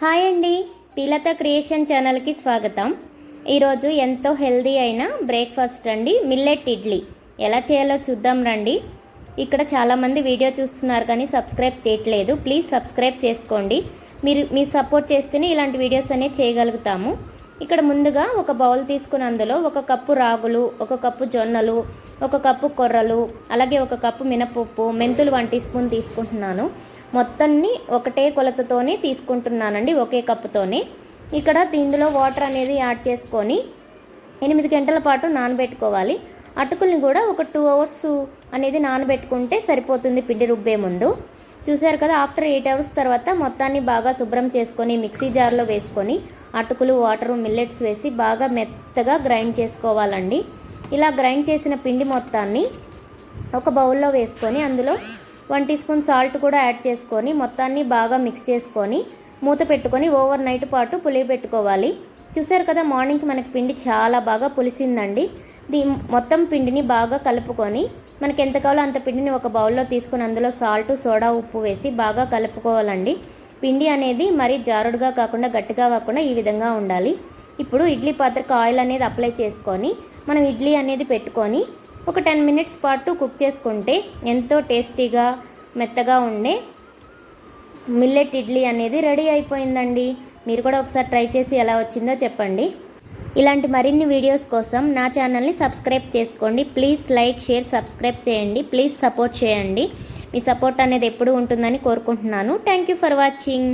Hi అండి. పీలత creation ఛానల్కి స్వాగతం. ఈరోజు ఎంతో హెల్దీ అయిన బ్రేక్ఫాస్ట్ అండి మిల్లెట్ ఇడ్లీ. ఎలా చేయాలో చూద్దాం రండి. ఇక్కడ చాలామంది వీడియో చూస్తున్నారు కానీ సబ్స్క్రైబ్ చేయట్లేదు. ప్లీజ్ సబ్స్క్రైబ్ చేసుకోండి. మీరు మీ సపోర్ట్ చేస్తేనే ఇలాంటి వీడియోస్ అనేవి చేయగలుగుతాము. ఇక్కడ ముందుగా ఒక బౌల్ తీసుకుని అందులో ఒక కప్పు రాగులు ఒక కప్పు జొన్నలు ఒక కప్పు కొర్రలు అలాగే ఒక కప్పు మినపప్పు మెంతులు వన్ టీ స్పూన్ తీసుకుంటున్నాను. మొత్తాన్ని ఒకటే కొలతతోనే తీసుకుంటున్నానండి ఒకే కప్పుతోనే. ఇక్కడ ఇందులో వాటర్ అనేది యాడ్ చేసుకొని ఎనిమిది గంటల పాటు నానబెట్టుకోవాలి. అటుకుల్ని కూడా ఒక టూ అవర్స్ అనేది నానబెట్టుకుంటే సరిపోతుంది పిండి రుబ్బే ముందు. చూశారు కదా ఆఫ్టర్ ఎయిట్ అవర్స్ తర్వాత మొత్తాన్ని బాగా శుభ్రం చేసుకొని మిక్సీ జార్లో వేసుకొని అటుకులు వాటరు మిల్లెట్స్ వేసి బాగా మెత్తగా గ్రైండ్ చేసుకోవాలండి. ఇలా గ్రైండ్ చేసిన పిండి మొత్తాన్ని ఒక బౌల్లో వేసుకొని అందులో వన్ టీ స్పూన్ సాల్ట్ కూడా యాడ్ చేసుకొని మొత్తాన్ని బాగా మిక్స్ చేసుకొని మూత పెట్టుకొని ఓవర్ నైట్ పాటు పులియబెట్టుకోవాలి చూసారు కదా మార్నింగ్కి మనకి పిండి చాలా బాగా పులిసిందండి. దీ మొత్తం పిండిని బాగా కలుపుకొని మనకి ఎంత కావాలో అంత పిండిని ఒక బౌల్లో తీసుకొని అందులో సాల్ట్ సోడా ఉప్పు వేసి బాగా కలుపుకోవాలండి. పిండి అనేది మరీ జారుడుగా కాకుండా గట్టిగా కాకుండా ఈ విధంగా ఉండాలి. ఇప్పుడు ఇడ్లీ పాత్రకు ఆయిల్ అనేది అప్లై చేసుకొని మనం ఇడ్లీ అనేది పెట్టుకొని ఒక టెన్ మినిట్స్ పాటు కుక్ చేసుకుంటే ఎంతో టేస్టీగా మెత్తగా ఉండే మిల్లెట్ ఇడ్లీ అనేది రెడీ అయిపోయిందండి. మీరు కూడా ఒకసారి ట్రై చేసి ఎలా వచ్చిందో చెప్పండి. ఇలాంటి మరిన్ని వీడియోస్ కోసం నా ఛానల్ని సబ్స్క్రైబ్ చేసుకోండి. ప్లీజ్ లైక్ షేర్ సబ్స్క్రైబ్ చేయండి. ప్లీజ్ సపోర్ట్ చేయండి. మీ సపోర్ట్ అనేది ఎప్పుడు ఉంటుందని కోరుకుంటున్నాను. Thank you for watching.